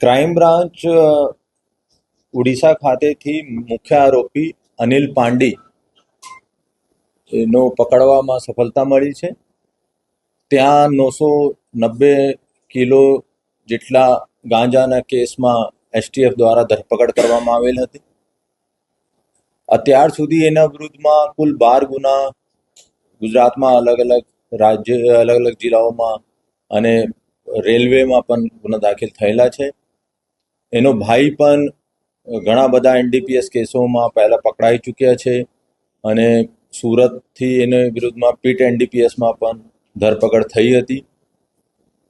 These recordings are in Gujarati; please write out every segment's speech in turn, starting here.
ક્રાઇમ બ્રાન્ચ ઓડિશા ખાતેથી મુખ્ય આરોપી અનિલ પાંડી એનો પકડવામાં સફળતા મળી છે. ત્યાં નવસો નબ્બે કિલો જેટલા ગાંજાના કેસમાં એસટીએફ દ્વારા ધરપકડ કરવામાં આવેલ હતી. અત્યાર સુધી એના વિરુદ્ધમાં કુલ બાર ગુના ગુજરાતમાં અલગ અલગ રાજ્ય, અલગ અલગ જિલ્લાઓમાં અને રેલવેમાં પણ ગુના દાખલ થયેલા છે. એનો ભાઈ પણ ઘણા બધા એનડીપીએસ કેસોમાં પહેલાં પકડાઈ ચૂક્યા છે અને સુરતથી એને વિરુદ્ધમાં પીટ એનડીપીએસમાં પણ ધરપકડ થઈ હતી.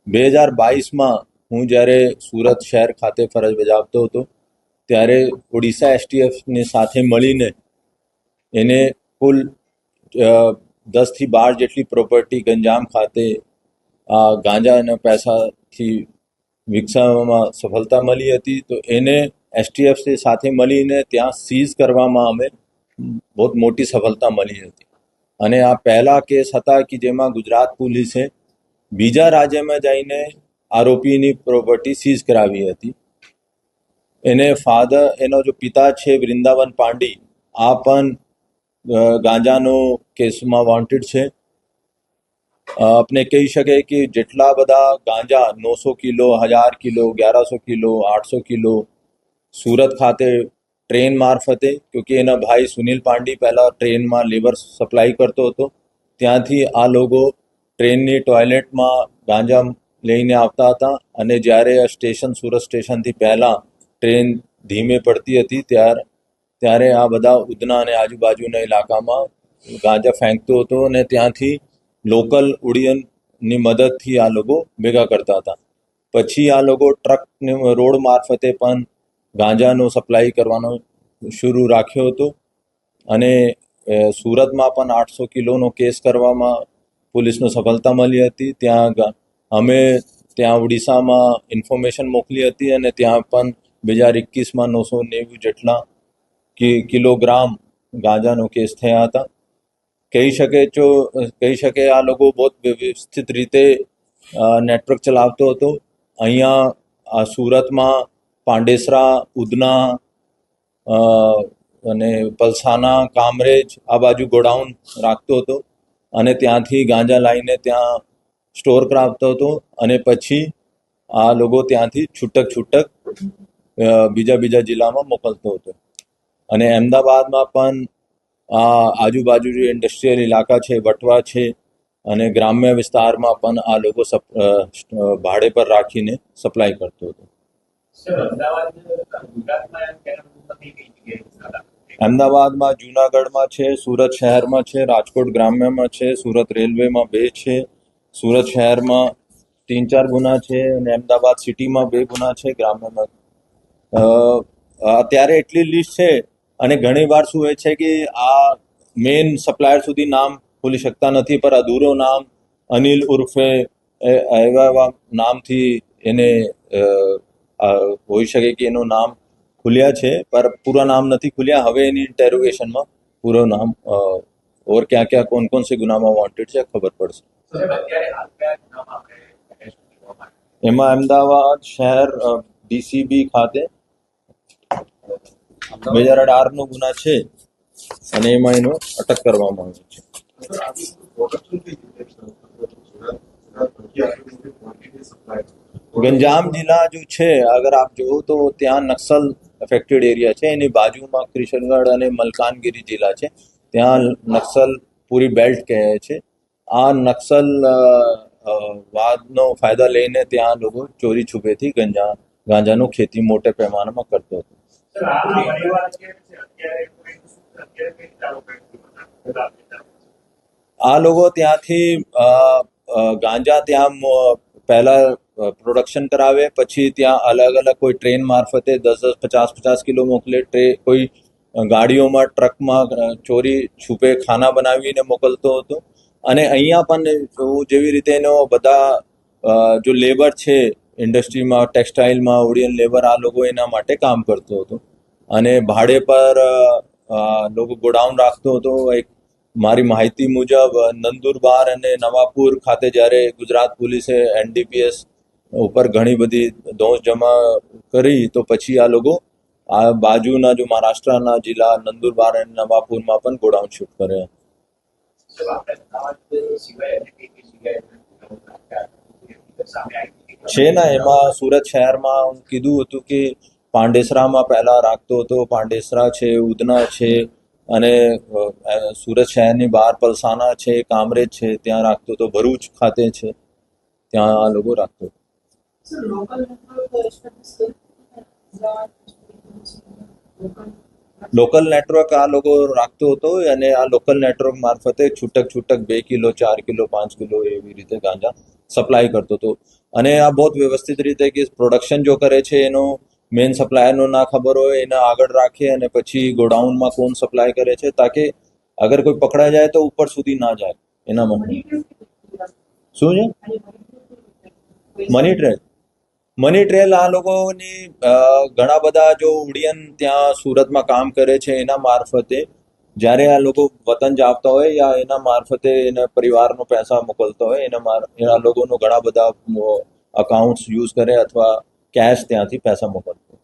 બે હજાર બાવીસમાં હું જ્યારે સુરત શહેર ખાતે ફરજ બજાવતો હતો, ત્યારે ઓડિશા એસટીએફની સાથે મળીને એને કુલ દસથી બાર જેટલી પ્રોપર્ટી ગંજામ ખાતે ગાંજા અને પૈસાથી વિકસાવવામાં સફળતા મળી હતી, તો એને એસટીએફસી સાથે મળીને ત્યાં સીઝ કરવામાં અમે બહુ મોટી સફળતા મળી હતી. અને આ પહેલા કેસ હતા કે જેમાં ગુજરાત પોલીસે બીજા રાજ્યમાં જઈને આરોપીની પ્રોપર્ટી સીઝ કરાવી હતી. એને ફાધર એનો જો પિતા છે વૃંદાવન પાંડી, આ પણ ગાંજાનો કેસમાં વોન્ટેડ છે. આપણે કહી શકાય કે જેટલા બધા ગાંજા નવસો કિલો, હજાર કિલો, અગિયારસો કિલો, આઠસો કિલો સુરત ખાતે ટ્રેન મારફતે કે એના ભાઈ સુનિલ પાંડી પહેલાં ટ્રેનમાં લેબર સપ્લાય કરતો હતો, ત્યાંથી આ લોકો ટ્રેનની ટોયલેટમાં ગાંજા લઈને આવતા હતા અને જ્યારે આ સ્ટેશન, સુરત સ્ટેશનથી પહેલાં ટ્રેન ધીમે પડતી હતી, ત્યાર, ત્યારે આ બધા ઉધના અને આજુબાજુના ઇલાકામાં ગાંજા ફેંકતો હતો અને ત્યાંથી લોકલ ઉડિયનની મદદથી આ લોકો ભેગા કરતા હતા. પછી આ લોકો ટ્રકને રોડ મારફતે પણ ગાંજાનો સપ્લાય કરવાનો શરૂ રાખ્યો હતો અને સુરતમાં પણ આઠસો કિલોનો કેસ કરવામાં પોલીસનો સફળતા મળી હતી. ત્યાં અમે ત્યાં ઓડિશામાં ઇન્ફોર્મેશન મોકલી હતી અને ત્યાં પણ બે હજાર એકવીસમાં નવસો નેવું જેટલા કિલોગ્રામ ગાંજાનો કેસ થયા હતા. કહી શકે જો કહી શકે આ લોકો બહુ વ્યવસ્થિત રીતે નેટવર્ક ચલાવતો હતો. અહીંયા સુરતમાં પાંડેસરા, ઉધના અને પલસાના, કામરેજ, આ બાજુ ગોડાઉન રાખતો હતો. અને ત્યાંથી ગાંજા લાવીને ત્યાં સ્ટોર કરાવતો હતો. અને પછી આ લોકો ત્યાંથી છૂટક છૂટક બીજા બીજા જિલ્લામાં મોકલતો હતો. અને અમદાવાદમાં પણ આજુબાજુ જે ઇન્ડસ્ટ્રીયલ ઇલાકા છે વટવા છે અને ગ્રામ્ય વિસ્તારમાં પણ આ લોકો ભાડે પર રાખીને સપ્લાય કરતો હતો. અમદાવાદમાં જુનાગઢમાં છે સુરત શહેરમાં છે રાજકોટ ગ્રામ્યમાં છે સુરત રેલવેમાં બે છે સુરત શહેરમાં તીન ચાર ગુના છે અને અમદાવાદ સિટીમાં બે ગુના છે ગ્રામ્યમાં. અત્યારે એટલી લિસ્ટ છે અને ઘણી વાર શું હોય છે કે આ મેઇન સપ્લાયર સુધી નામ ખોલી શકતા નથી, પર અધૂરો નામ અનિલ ઉર્ફે એવા એવા નામથી એને હોઈ શકે કે એનું નામ ખુલ્યા છે, પર પૂરા નામ નથી ખુલ્યા હવે એની ઇન્ટેરોગેશનમાં પૂરો નામ ઓર ક્યાં ક્યાં કોણ કોણ સે ગુનામાં વોન્ટેડ છે, ખબર પડશે? એમાં અમદાવાદ શહેર ડીસીબી ખાતે બે હજાર અઢારનો ગુના છે અને એમાં એનો અટક કરવામાં આવ્યો છે. ગંજામ જિલ્લા જો છે, અગર આપ જોવો તો ત્યાં નક્સલ અફેક્ટેડ એરિયા છે, એની બાજુમાં કિશનગઢ અને મલકાનગીરી જિલ્લા છે. ત્યાં નક્સલ પૂરી બેલ્ટ કહે છે. આ નક્સલ વાદનો ફાયદા લઈને ત્યાં લોકો ચોરી છુપેથી ગંજા, ગાંજાનું ખેતી મોટે પેમાનામાં કરતો હતો. આ લોકો ત્યાંથી ગાંજા ત્યાં પહેલા પ્રોડક્શન કરાવે પછી ત્યાં અલગ અલગ કોઈ ટ્રેન મારફતે દસ દસ પચાસ પચાસ કિલો મોકલે ટ્રે કોઈ ગાડીઓમાં ટ્રકમાં ચોરી છુપે ખાના બનાવીને મોકલતો હતો. અને અહીંયા પણ જેવી રીતે એનો બધા જો લેબર છે ઇન્ડસ્ટ્રીમાં ટેક્સટાઇલમાં ઓડિયન લેબર આ લોકો એના માટે કામ કરતો હતો. અને ભાડે પર લોકો ગોડાઉન રાખતો હતો. એક મારી માહિતી મુજબ નંદુરબાર અને નવાપુર ખાતે જ્યારે ગુજરાત પોલીસે એનડીપીએસ ઉપર ઘણી બધી દોષ જમા કરી તો પછી આ લોકો આ બાજુના જો મહારાષ્ટ્રના જિલ્લા નંદુરબાર અને નવાપુરમાં પણ ગોડાઉન શૂટ કરે. સાહેબ, આપણે સિવાય છે ને એમાં સુરત શહેરમાં કીધું હતું કે પાંડેસરામાં પહેલા રાખતો હતો. પાંડેસરા છે ઉધના છે અને સુરત શહેરની બહાર પલસાના છે કામરેજ છે ત્યાં રાખતો હતો. ભરૂચ ખાતે છે ત્યાં આ લોકો રાખતો હતો. લોકલ નેટવર્ક આ લોકો રાખતો હતો અને આ લોકલ નેટવર્ક મારફતે છૂટક છૂટક બે કિલો ચાર કિલો પાંચ કિલો એવી રીતે ગાંજા સપ્લાય કરતો હતો. અને આ બહુ વ્યવસ્થિત રીતે કે પ્રોડક્શન જો કરે છે, એનો મેઇન સપ્લાયરનો ના ખબર હોય, એને આગળ રાખે અને પછી ગોડાઉનમાં કોણ સપ્લાય કરે છે, તાકે અગર કોઈ પકડાઈ જાય તો ઉપર સુધી ના જાય, એના માટે. શું છે? મની ટ્રેલ મની ટ્રેલ આ લોકોની ઘણા બધા જો ઉડિયન ત્યાં સુરતમાં કામ કરે છે, એના મારફતે જ્યારે આ લોકો વતન જાપતા હોય યા એના મારફતે એના પરિવારનો પૈસા મોકલતા હોય, એના એના લોકોનો ઘણા બધા અકાઉન્ટ્સ યુઝ કરે અથવા કેશ ત્યાંથી પૈસા મોકલતા